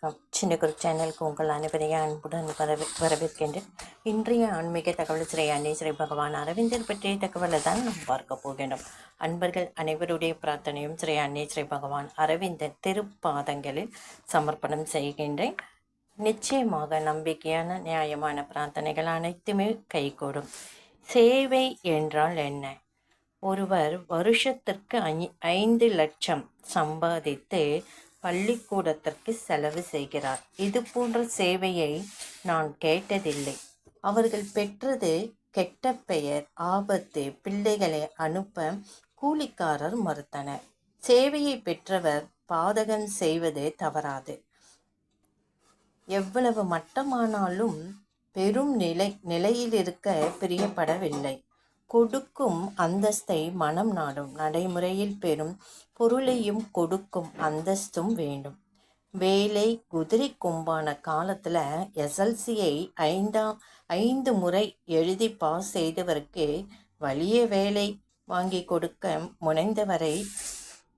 வணக்கம். சின்ன குரு சேனலுக்கு உங்கள் அனைவரையும் அன்புடன் வரவே வரவேற்கின்றேன். இன்றைய ஆன்மீக தகவல் ஸ்ரீ அன்னை ஸ்ரீ பகவான் அரவிந்தர் பற்றிய தகவலை தான் நாம் பார்க்க போகின்றோம். அன்பர்கள் அனைவருடைய பிரார்த்தனையும் ஸ்ரீ அன்னை ஸ்ரீ பகவான் அரவிந்தர் திருப்பாதங்களில் சமர்ப்பணம் செய்கின்றேன். நிச்சயமாக நம்பிக்கையான நியாயமான பிரார்த்தனைகள் அனைத்துமே கைகூடும். சேவை என்றால் என்ன? ஒருவர் வருஷத்திற்கு ஐ- ஐந்து லட்சம் சம்பாதித்து பள்ளிக்கூடத்திற்கு செலவு செய்கிறார். இது போன்ற சேவையை நான் கேட்டதில்லை. அவர்கள் பெற்றது கெட்ட பெயர் ஆபத்து பிள்ளைகளை அனுப்ப கூலிக்காரர் மறுத்தனர். சேவையை பெற்றவர் பாதகம் செய்வது தவறாது. எவ்வளவு மட்டமானாலும் பெரும் நிலை நிலையில் இருக்க பிரியப்படவில்லை. கொடுக்கும் அந்தஸ்தை மனம் நாடும். நடைமுறையில் பெறும் பொருளையும் கொடுக்கும் அந்தஸ்தும் வேண்டும். வேலை குதிரை கும்பான காலத்தில் எஸ்எல்சியை ஐந்தாம் ஐந்து முறை எழுதி பாஸ் செய்தவருக்கு வலிய வேலை வாங்கி கொடுக்க முனைந்தவரை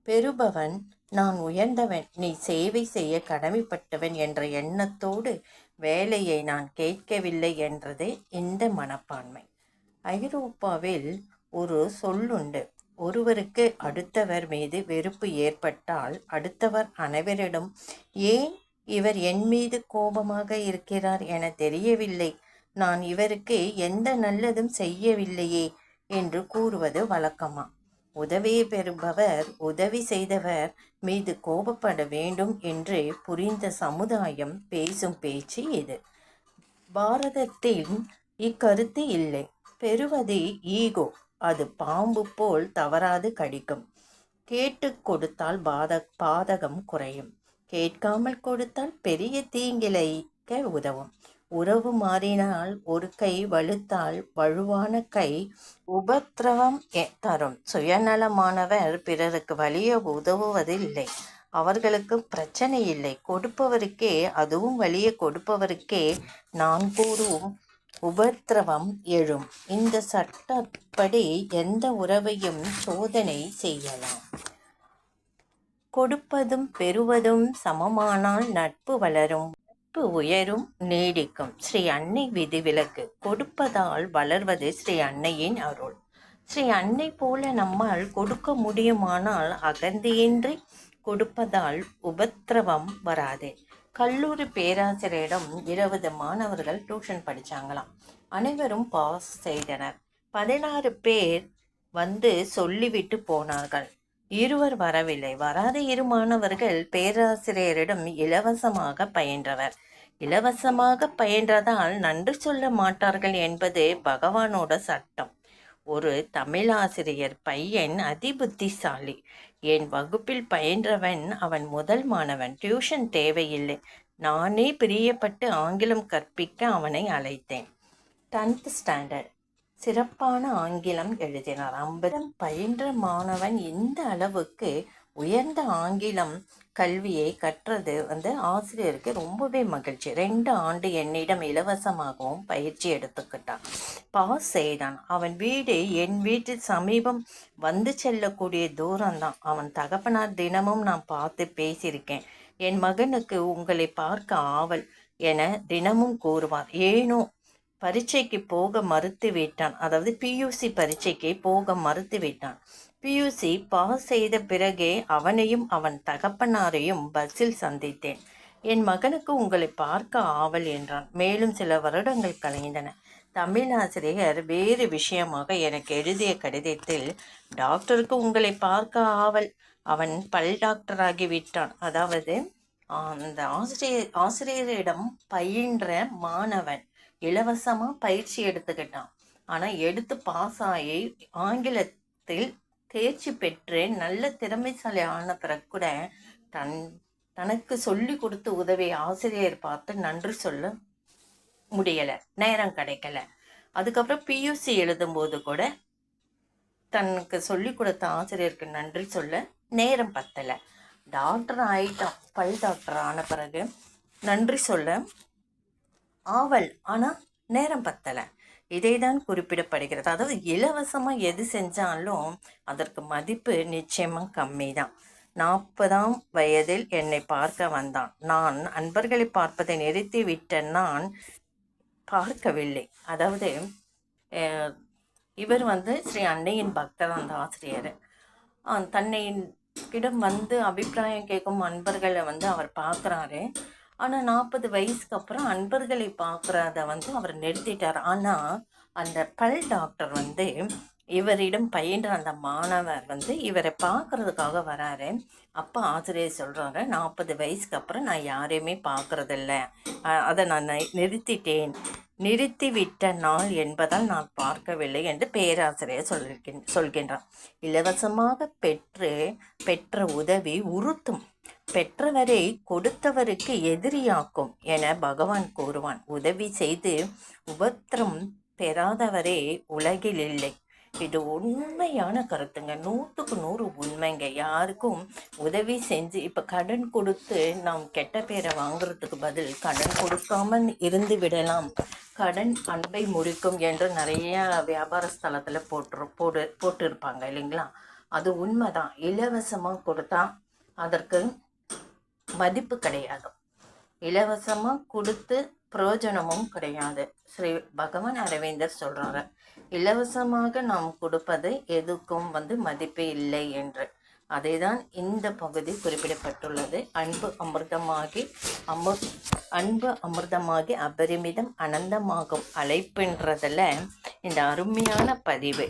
பெறுபவன் நான் உயர்ந்தவன். நீ சேவை செய்ய கடமைப்பட்டவன் என்ற எண்ணத்தோடு வேலையை நான் கேட்கவில்லை என்றதே இந்த மனப்பான்மை. ஐரோப்பாவில் ஒரு சொல்லுண்டு ஒருவருக்கு அடுத்தவர் மீது வெறுப்பு ஏற்பட்டால் அடுத்தவர் அனைவரிடம் ஏன் இவர் என் மீது கோபமாக இருக்கிறார் என தெரியவில்லை? நான் இவருக்கு எந்த நல்லதும் செய்யவில்லையே என்று கூறுவது வழக்கமா? உதவி பெறுபவர் உதவி செய்தவர் மீது கோபப்பட வேண்டும் என்று புரிந்த சமுதாயம் பேசும் பேச்சு இது. பாரதத்தில் இக்கருத்து இல்லை. பெறுவது ஈகோ. அது பாம்பு போல் தவறாது கடிக்கும். கேட்டு கொடுத்தால் பாத பாதகம் குறையும். கேட்காமல் கொடுத்தால் பெரிய தீங்கிழைக்க உதவும். உறவு மாறினால் ஒரு கை வலுத்தால் வலுவான கை உபத்திரவம் தரும். சுயநலமானவர் பிறருக்கு வலிய உதவுவதில்லை. அவர்களுக்கு பிரச்சனை இல்லை. கொடுப்பவருக்கே அதுவும் வலிய கொடுப்பவருக்கே நான் கூறும் உபத்திரவம் எழும். இந்த சட்டப்படி எந்த உறவையும் சோதனை செய்யலாம். கொடுப்பதும் பெறுவதும் சமமானால் நட்பு வளரும். நட்பு உயரும் நீடிக்கும். ஸ்ரீ அன்னை விதிவிலக்கு. கொடுப்பதால் வளர்வது ஸ்ரீ அன்னையின் அருள். ஸ்ரீ அன்னை போல நம்மால் கொடுக்க முடியுமானால் அகந்தியின்றி கொடுப்பதால் உபத்திரவம் வராது. கல்லூரி பேராசிரியரிடம் இருபது மாணவர்கள் டியூஷன் படித்தாங்களாம் அனைவரும் பாஸ் செய்தனர். பதினாறு பேர் வந்து சொல்லிவிட்டு போனார்கள். இருவர் வரவில்லை. வராத இரு மாணவர்கள் பேராசிரியரிடம் இலவசமாக பயின்றவர். இலவசமாக பயின்றதால் நன்றி சொல்ல மாட்டார்கள் என்பது பகவானோட சட்டம். ஒரு தமிழாசிரியர் பையன் அதிபுத்திசாலி. என் வகுப்பில் பயின்றவன் அவன் முதல் மாணவன். டியூஷன் தேவையில்லை. நானே பிரியப்பட்டு ஆங்கிலம் கற்பிக்க அவனை அழைத்தேன். Tenth standard. சிறப்பான ஆங்கிலம் எழுதினார். அம்பதம் பயின்ற மாணவன் இந்த அளவுக்கு உயர்ந்த ஆங்கிலம் கல்வியை கற்றது வந்து ஆசிரியருக்கு ரொம்பவே மகிழ்ச்சி. ரெண்டு ஆண்டு என்னிடம் இலவசமாகவும் பயிற்சி எடுத்துக்கிட்டான். பாஸ் செய்தான். அவன் வீடு என் வீட்டு சமீபம் வந்து செல்லக்கூடிய தூரம்தான். அவன் தகப்பனார் தினமும் நான் பார்த்து பேசியிருக்கேன். என் மகனுக்கு உங்களை பார்க்க ஆவல் என தினமும் கூறுவார். ஏனோ பரீட்சைக்கு போக மறுத்து விட்டான் அதாவது பியூசி பரீட்சைக்கு போக மறுத்து விட்டான் பியூசி பாஸ் செய்த பிறகே அவனையும் அவன் தகப்பனாரையும் பஸ்ஸில் சந்தித்தேன். என் மகனுக்கு உங்களை பார்க்க ஆவல் என்றான். மேலும் சில வருடங்கள் கலைந்தன தமிழ் ஆசிரியர் வேறு விஷயமாக எனக்கு எழுதிய கடிதத்தில் டாக்டருக்கு உங்களை பார்க்க ஆவல் அவன் பல் டாக்டராகி விட்டான். அதாவது அந்த ஆசிரியர் ஆசிரியரிடம் பயின்ற மாணவன் இலவசமாக பயிற்சி எடுத்துக்கிட்டான். ஆனால் எடுத்து பாஸ் ஆகி ஆங்கிலத்தில் தேர்ச்சி பெற்று நல்ல திறமைசாலி ஆன பிறகு கூட தன் தனக்கு சொல்லி கொடுத்து உதவியை ஆசிரியர் பார்த்து நன்றி சொல்ல முடியலை. நேரம் கிடைக்கல. அதுக்கப்புறம் பியூசி எழுதும்போது கூட தனக்கு சொல்லி கொடுத்த ஆசிரியருக்கு நன்றி சொல்ல நேரம் பத்தலை. டாக்டர் ஆகிட்டான் பல் டாக்டர் ஆன பிறகு நன்றி சொல்ல ஆவல். ஆனால் நேரம் பத்தலை. இதை தான் குறிப்பிடப்படுகிறது. அதாவது இலவசமாக எது செஞ்சாலும் அதற்கு மதிப்பு நிச்சயமாக கம்மி தான் நாற்பதாம் வயதில் என்னை பார்க்க வந்தான். நான் அன்பர்களை பார்ப்பதை நிறுத்தி விட்டேன் நான் பார்க்கவில்லை. அதாவது இவர் வந்து ஸ்ரீ அன்னையின் பக்தர் அந்த ஆசிரியர் தன்னை இடம் வந்து அபிப்பிராயம் கேட்கும் அன்பர்களை வந்து அவர் பார்க்குறாரு. ஆனால் நாற்பது வயசுக்கு அப்புறம் அன்பர்களை பார்க்குறத வந்து அவர் நிறுத்திட்டார். ஆனால் அந்த பல் டாக்டர் வந்து இவரிடம் பயின்ற அந்த மாணவர் வந்து இவரை பார்க்கறதுக்காக வராரு. அப்போ ஆசிரியர் சொல்கிறாங்க நாற்பது வயசுக்கு அப்புறம் நான் யாரையுமே பார்க்குறதில்ல. அதை நான் நிறுத்திட்டேன். நிறுத்திவிட்ட நாள் என்பதால் நான் பார்க்கவில்லை என்று பேராசிரியர் சொல்கின் சொல்கின்றார். இலவசமாக பெற்று பெற்ற உதவி உறுத்தும். பெற்றவரை கொடுத்தவருக்கு எதிரியாக்கும் என பகவான் கூறுவான். உதவி செய்து உபத்திரம் பெறாதவரே உலகில் இல்லை. இது உண்மையான கருத்துங்க. நூற்றுக்கு நூறு உண்மைங்க. யாருக்கும் உதவி செஞ்சு இப்போ கடன் கொடுத்து நாம் கெட்ட பேரை வாங்குறதுக்கு பதில் கடன் கொடுக்காமல் இருந்து விடலாம். கடன் அன்பை முறிக்கும் என்று நிறைய வியாபார ஸ்தலத்தில் போட்டு போட்டு போட்டிருப்பாங்க இல்லைங்களா? அது உண்மைதான். இலவசமாக கொடுத்தா அதற்கு மதிப்பு கிடையாது. இலவசமாக கொடுத்து பிரயோஜனமும் கிடையாது. ஸ்ரீ பகவான் அரவிந்தர் சொல்கிறாரு இலவசமாக நாம் கொடுப்பது எதுக்கும் வந்து மதிப்பு இல்லை என்று. அதேதான் இந்த பகுதி குறிப்பிடப்பட்டுள்ளது. அன்பு அமிர்தமாகி அமிர் அன்பு அமிர்தமாகி அபரிமிதம் அனந்தமாகும் அழைப்புன்றதில் இந்த அருமையான பதிவு.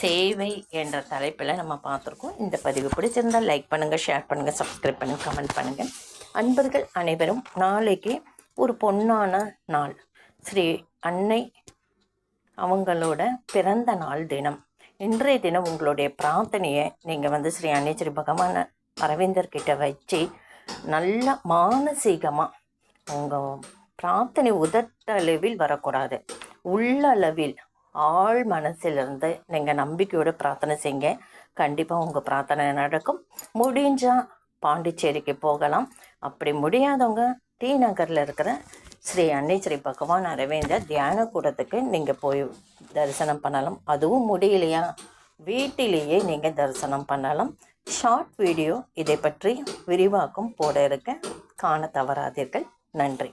சேவை என்ற தலைப்பில் நம்ம பார்த்துருக்கோம். இந்த பதிவு பிடிச்சிருந்தால் லைக் பண்ணுங்கள் ஷேர் பண்ணுங்கள் சப்ஸ்கிரைப் பண்ணுங்கள் கமெண்ட் பண்ணுங்கள் அன்பர்கள் அனைவரும் நாளைக்கு ஒரு பொன்னான நாள். ஸ்ரீ அன்னை அவங்களோட பிறந்த நாள் தினம். இன்றைய தினம் உங்களுடைய பிரார்த்தனையை நீங்கள் வந்து ஸ்ரீ அன்னை ஸ்ரீ பகவான அரவிந்தர்கிட்ட வச்சு நல்ல மானசீகமாக உங்கள் பிரார்த்தனை உதட்டளவில் வரக்கூடாது. உள்ளளவில் ஆழ் மனசிலிருந்து நீங்கள் நம்பிக்கையோடு பிரார்த்தனை செய்யுங்க. கண்டிப்பாக உங்கள் பிரார்த்தனை நடக்கும். முடிஞ்சால் பாண்டிச்சேரிக்கு போகலாம். அப்படி முடியாதவங்க டி நகரில் இருக்கிற ஸ்ரீ அன்னை ஸ்ரீ பகவான் அரவேந்தர் தியான கூடத்துக்கு நீங்கள் போய் தரிசனம் பண்ணலாம். அதுவும் முடியலையா? வீட்டிலேயே நீங்கள் தரிசனம் பண்ணலாம். ஷார்ட் வீடியோ இதை பற்றி விரிவாக்கம் போட இருக்க காண தவறாதீர்கள். நன்றி.